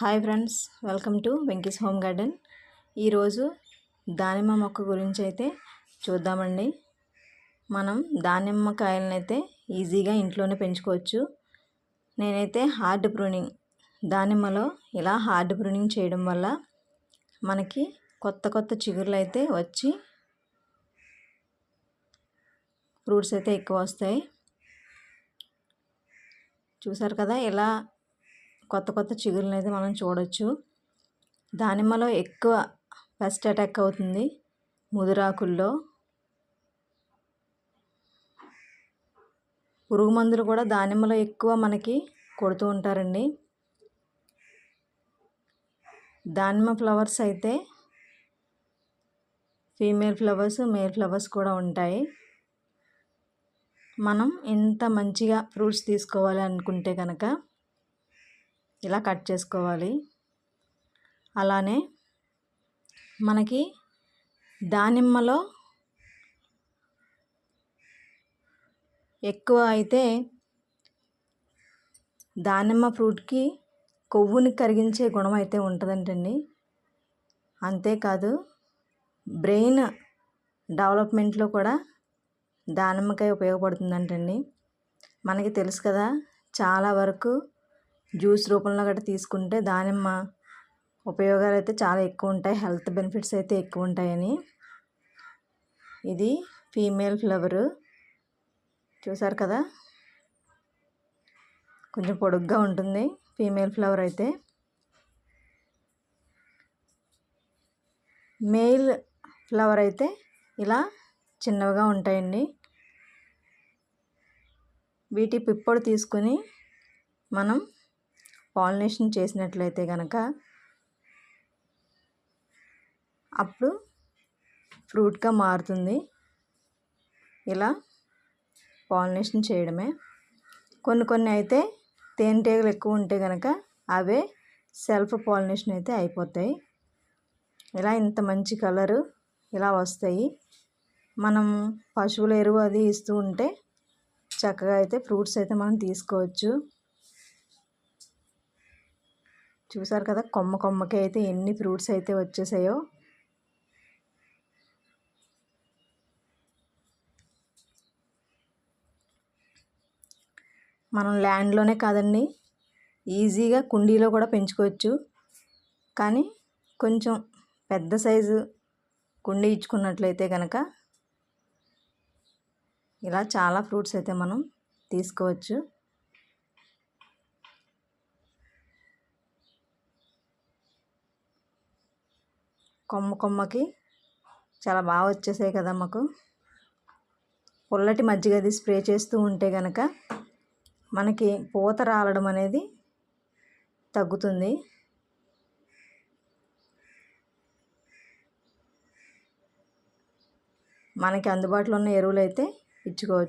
Hi friends welcome to Venky's home garden. ఈరోజు దానిమ్మ మొక్క గురించి అయితే చూద్దామండి. మనం దానిమ్మకాయలను అయితే ఈజీగా ఇంట్లోనే పెంచుకోవచ్చు. నేనైతే హార్డ్ ప్రూనింగ్ దానిమ్మలో ఇలా హార్డ్ ప్రూనింగ్ చేయడం వల్ల మనకి కొత్త కొత్త చిగురులు అయితే వచ్చి ఫ్రూట్స్ అయితే ఎక్కువ వస్తాయి. చూసారు కదా ఇలా కొత్త కొత్త చిగురులను అయితే మనం చూడొచ్చు. దానిమ్మలో ఎక్కువ పెస్ట్ అటాక్ అవుతుంది ముదురాకుల్లో. పురుగు మందులు కూడా దానిమ్మలో ఎక్కువ మనకి కొడుతూ ఉంటారండి. దానిమ్మ ఫ్లవర్స్ అయితే ఫీమేల్ ఫ్లవర్స్ మేల్ ఫ్లవర్స్ కూడా ఉంటాయి. మనం ఇంత మంచిగా ఫ్రూట్స్ తీసుకోవాలి అనుకుంటే కనుక ఇలా కట్ చేసుకోవాలి. అలానే మనకి దానిమ్మలో ఎక్కువ అయితే దానిమ్మ ఫ్రూట్కి కొవ్వుని కరిగించే గుణం అయితే ఉంటుందంటండి. అంతేకాదు బ్రెయిన్ డెవలప్మెంట్లో కూడా దానిమ్మకాయ ఉపయోగపడుతుందంటండి. మనకి తెలుసు కదా చాలా వరకు జ్యూస్ రూపంలో గట్రా తీసుకుంటే దానిమ్మ ఉపయోగాలు అయితే చాలా ఎక్కువ ఉంటాయి హెల్త్ బెనిఫిట్స్ అయితే ఎక్కువ ఉంటాయని ఇది ఫీమేల్ ఫ్లవరు. చూసారు కదా? కొంచెం పొడుగ్గా ఉంటుంది ఫీమేల్ ఫ్లవర్ అయితే. మేల్ ఫ్లవర్ అయితే ఇలా చిన్నవిగా ఉంటాయండి. వీటి పిప్పొడు తీసుకొని మనం పాలినేషన్ చేసినట్లయితే కనుక అప్పుడు ఫ్రూట్గా మారుతుంది. ఇలా పాలినేషన్ చేయడమే. కొన్ని కొన్ని అయితే తేనెటీగలు ఎక్కువ ఉంటే కనుక అవే సెల్ఫ్ పాలినేషన్ అయితే అయిపోతాయి. ఇలా ఇంత మంచి కలరు ఇలా వస్తాయి. మనం పశువుల ఎరువు అది ఇస్తూ ఉంటే చక్కగా అయితే ఫ్రూట్స్ అయితే మనం తీసుకోవచ్చు. చూసారు కదా కొమ్మ కొమ్మకి అయితే ఎన్ని ఫ్రూట్స్ అయితే వచ్చేసాయో. మనం ల్యాండ్లోనే కాదండి ఈజీగా కుండీలో కూడా పెంచుకోవచ్చు. కానీ కొంచెం పెద్ద సైజు కుండీ ఇచ్చుకున్నట్లయితే కనుక ఇలా చాలా ఫ్రూట్స్ అయితే మనం తీసుకోవచ్చు. కొమ్మ కొమ్మకి చాలా బాగా వచ్చేసాయి కదా మాకు. పుల్లటి మజ్జిగ అది స్ప్రే చేస్తూ ఉంటే కనుక మనకి పూత రాలడం అనేది తగ్గుతుంది. మనకి అందుబాటులో ఉన్న ఎరువులు అయితే ఇచ్చుకోవచ్చు.